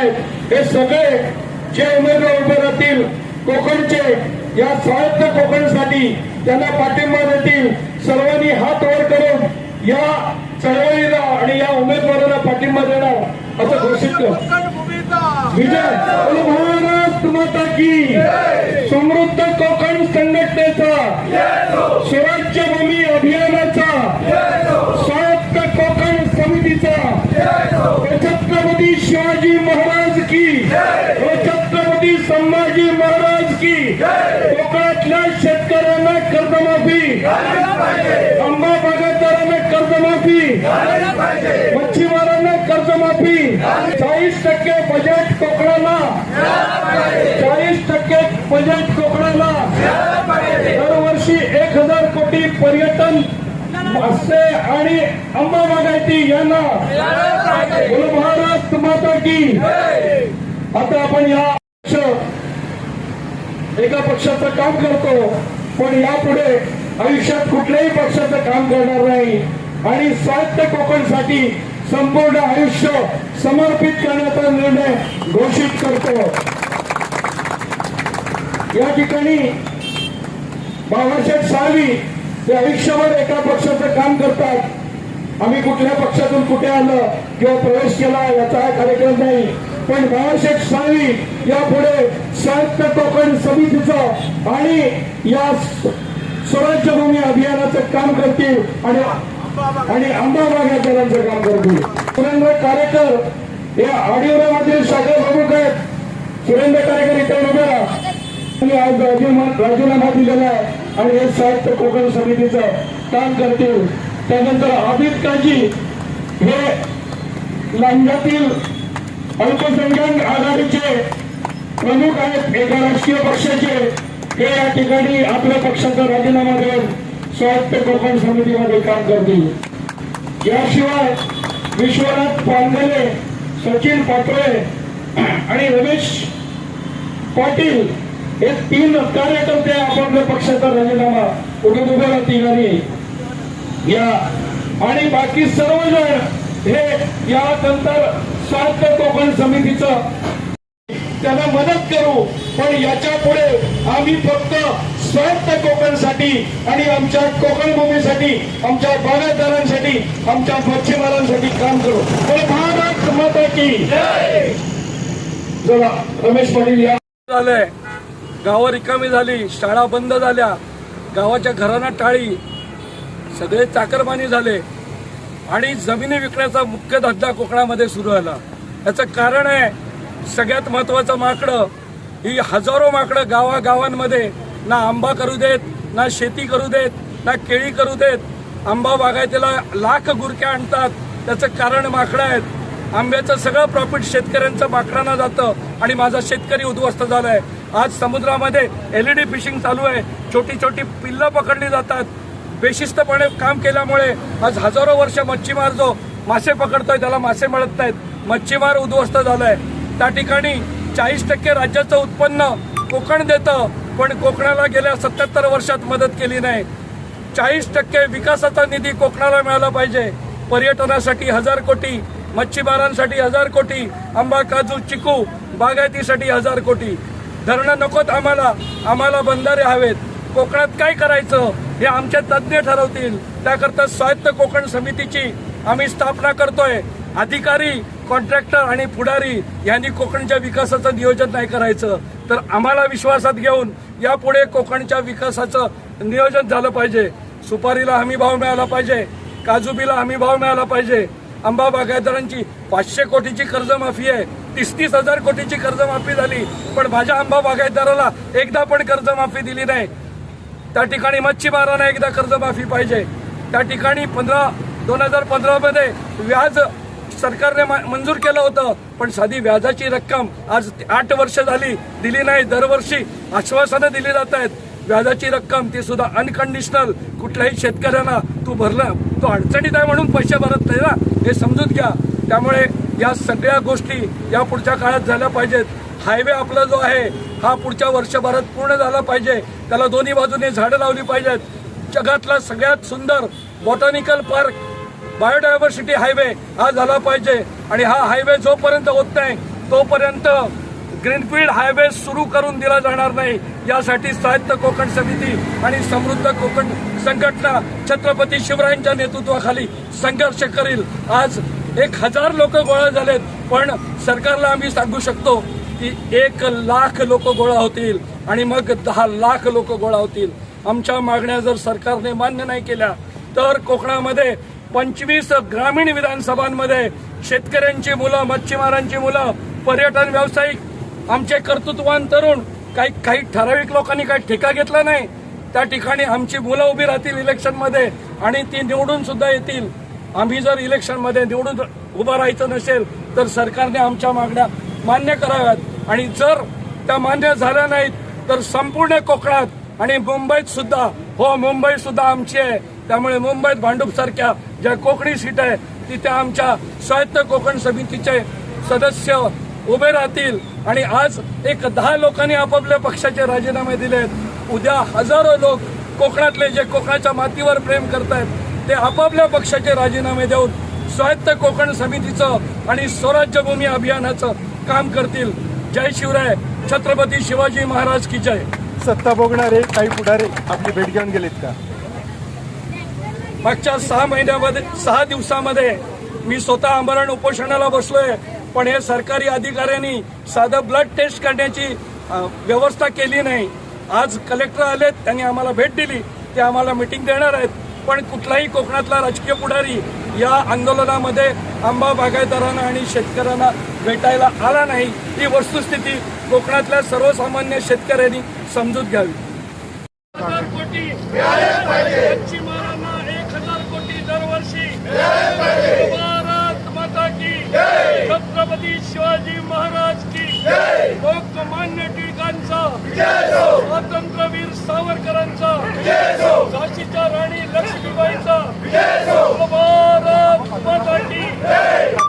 हे सगळे जे उमेदवार उभे राहतील कोकणचे या स्वायत्त कोकणसाठी त्यांना पाठिंबा देतील. सर्वांनी हात वर करून या चळवळीला आणि या उमेदवाराला पाठिंबा देणार असं घोषित कर विजय महाराष्ट्र माता की समृद्ध कोकण संघटनेचा स्वराज्य भूमी अभियानाचा कोकणातल्या शेतकऱ्यांना कर्जमाफी. आंबा बागायतदारांना कर्जमाफी. मच्छीमारांना कर्जमाफी. चाळीस टक्के बजेट कोकणाला. चाळीस टक्के बजेट कोकणाला. दरवर्षी एक हजार कोटी पर्यटन मत्स्य आणि आंबा बागायती यांना. बोलो महाराष्ट्र माता की. आता आपण या एका पक्षाचं काम करतो पण यापुढे आयुष्यात कुठल्याही पक्षाचं काम करणार नाही. आणि स्वायत्त कोकणसाठी संपूर्ण आयुष्य समर्पित करण्याचा निर्णय घोषित करतो. या ठिकाणी बाबासाहेब सावी ते आयुष्यभर एका पक्षाचं काम करतात. आम्ही कुठल्या पक्षातून कुठे आलं किंवा प्रवेश केला याचा हा कार्यक्रम नाही. पण बाबासाहेब साळवी यापुढे साहित्य कोकण समितीचं आणि या स्वराज्यभूमी अभियानाचं काम करतील आणि आणि आंबा बागायतदारांचं काम करतील. सुरेंद्र कारेकर या आडिओरामधील शाखा प्रमुख आहेत. सुरेंद्र कारेकर इथे उभ्या त्यांनी आज राजीनामा राजीनामा दिलेला आहे आणि हे साहित्य कोकण समितीचं काम करतील. त्यानंतर अमित काजी हे लांजातील अल्पसंख्याक आघाडीचे प्रमुख आहेत एका राजकीय पक्षाचे. हे या ठिकाणी आपल्या पक्षाचा राजीनामा देऊन स्वायत्त कोकण समितीमध्ये काम करतील. याशिवाय विश्वनाथ पांगले सचिन पाटोळे आणि रमेश पाटील हे तीन कार्यकर्ते आपण पक्षाचा राजीनामा उठून उभे राहतील आणि या आणि बाकी सर्वजण हे यानंतर स्वायत्त कोकण समितीचं. त्यांना मदत करू पण याच्यापुढे आम्ही फक्त स्वार्थ कोकणसाठी आणि आमच्या कोकण भूमीसाठी आमच्या बागायतदारांसाठी आमच्या मच्छीमारांसाठी काम करू. पण मत माता की चला रमेश पाटील या. झालंय. गावं रिकामी झाली शाळा बंद झाल्या गावाच्या घरांना टाळी. सगळे चाकरमानी झाले. आणि जमिनी विकण्याचा मुख्य धंदा कोकणामध्ये सुरू झाला. याचं कारण आहे सगळ्यात महत्वाचं माकडं ही हजारो माकडं गावागावांमध्ये ना आंबा करू देत ना शेती करू देत ना केळी करू देत आंबा बागायतीला लाख गुरक्या आणतात. त्याचं कारण माकडं आहेत. आंब्याचं सगळं प्रॉफिट शेतकऱ्यांचं माकडांना जातं आणि माझा शेतकरी उद्ध्वस्त झालाय. आज समुद्रामध्ये एलईडी फिशिंग चालू आहे. छोटी छोटी पिल्लं पकडली जातात. बेशिस्तपणे काम केल्यामुळे आज हजारो वर्ष मच्छीमार जो मासे पकडतोय त्याला मासे मिळत नाहीत. मच्छीमार उद्ध्वस्त झालाय. त्या ठिकाणी चाळीस टक्के राज्याचं उत्पन्न कोकण देतं पण कोकणाला गेल्या सत्याहत्तर वर्षात मदत केली नाही. चाळीस टक्के विकासाचा निधी कोकणाला मिळाला पाहिजे. पर्यटनासाठी हजार कोटी मच्छीमारांसाठी हजार कोटी आंबा काजू चिकू बागायतीसाठी हजार कोटी. धरणं नकोत आम्हाला आम्हाला बंधारे हवेत. कोकणात काय करायचं हे आमचे तज्ज्ञ ठरवतील. त्याकरता स्वायत्त कोकण समितीची आम्ही स्थापना करतोय. अधिकारी कॉन्ट्रॅक्टर आणि पुढारी यांनी कोकणच्या विकासाचं नियोजन नाही करायचं. तर आम्हाला विश्वासात घेऊन यापुढे कोकणच्या विकासाचं नियोजन झालं पाहिजे. सुपारीला हमी भाव मिळाला पाहिजे. काजूबीला हमी भाव मिळाला पाहिजे. आंबा बागायतदारांची पाचशे कोटीची कर्जमाफी आहे. तीस तीस हजार कोटीची कर्जमाफी झाली. पण माझ्या आंबा बागायतदाराला एकदा पण कर्जमाफी दिली नाही. त्या ठिकाणी मच्छीमारांना एकदा कर्जमाफी पाहिजे. त्या ठिकाणी पंधरा दोन हजार पंधरामध्ये व्याज सरकारने मंजूर केलं होतं. पण साधी व्याजाची रक्कम आज आठ वर्ष झाली दिली नाही. दरवर्षी आश्वासनं दिली जात आहेत. व्याजाची रक्कम ती सुद्धा अनकंडिशनल कुठल्याही शेतकऱ्यांना तू भरला तो अडचणीत आहे म्हणून पैसे भरत नाही ना. हे समजून घ्या. त्यामुळे या सगळ्या गोष्टी या पुढच्या काळात झाल्या पाहिजेत. हायवे आपला जो आहे हा पुढच्या वर्षभरात पूर्ण झाला पाहिजे. त्याला दोन्ही बाजूने झाडं लावली पाहिजेत. जगातला सगळ्यात सुंदर बॉटॅनिकल पार्क बायोडायव्हर्सिटी हायवे हा झाला पाहिजे. आणि हा हायवे जोपर्यंत होत नाही तोपर्यंत ग्रीनफील्ड हायवे सुरू करून दिला जाणार नाही. यासाठी साहित्य कोकण समिती आणि समृद्ध कोकण संघटना छत्रपती शिवरायांच्या नेतृत्वाखाली संघर्ष करील. आज एक हजार लोक गोळा झालेत पण सरकारला आम्ही सांगू शकतो की एक लाख लोक गोळा होतील आणि मग दहा लाख लोक गोळा होतील. आमच्या मागण्या जर सरकारने मान्य नाही केल्या तर कोकणामध्ये पंचवीस ग्रामीण विधानसभांमध्ये शेतकऱ्यांची मुलं मच्छीमारांची मुलं पर्यटन व्यावसायिक आमचे कर्तृत्वान तरुण काही काही ठराविक लोकांनी काही ठेका घेतला नाही. त्या ठिकाणी आमची मुलं उभी राहतील इलेक्शनमध्ये आणि ती निवडून सुद्धा येतील. आम्ही जर इलेक्शनमध्ये निवडून उभं राहायचं नसेल तर सरकारने आमच्या मागण्या मान्य कराव्यात. आणि जर त्या मान्य झाल्या नाहीत तर संपूर्ण कोकणात आणि मुंबईत सुद्धा हो मुंबई सुद्धा आमची आहे. त्यामुळे मुंबईत भांडूप सारख्या ज्या कोकणी सीट आहे तिथे आमच्या स्वायत्त कोकण समितीचे सदस्य उभे राहतील. आणि आज एक दहा लोकांनी आपापल्या पक्षाचे राजीनामे दिलेत. उद्या हजारो लोक कोकणातले जे कोकणाच्या मातीवर प्रेम करतायत ते आपापल्या पक्षाचे राजीनामे देऊन स्वायत्त कोकण समितीचं आणि स्वराज्यभूमी अभियानाचं काम करतील. जय शिवराय. छत्रपती शिवाजी महाराज की जय. सत्ता भोगणारे काही पुढारे आपली भेट घेऊन गेलेत का? मागच्या सहा महिन्यामध्ये सहा दिवसामध्ये मी स्वतः आमरण उपोषणाला बसलोय पण हे सरकारी अधिकाऱ्यांनी साधं ब्लड टेस्ट करण्याची व्यवस्था केली नाही. आज कलेक्टर आलेत त्यांनी आम्हाला भेट दिली. ते आम्हाला मिटिंग देणार आहेत. पण कुठलाही कोकणातला राजकीय पुढारी या आंदोलनामध्ये आंबा बागायतदारांना आणि शेतकऱ्यांना भेटायला आला नाही ही वस्तुस्थिती कोकणातल्या सर्वसामान्य शेतकऱ्यांनी समजूत घ्यावी. हजार कोटी मच्छीमारांना एक हजार कोटी दरवर्षी भारत माता की छत्रपती शिवाजी महाराज की लोकमान्य टिळकांचा स्वातंत्र्यवीर सावरकरांचा Hey!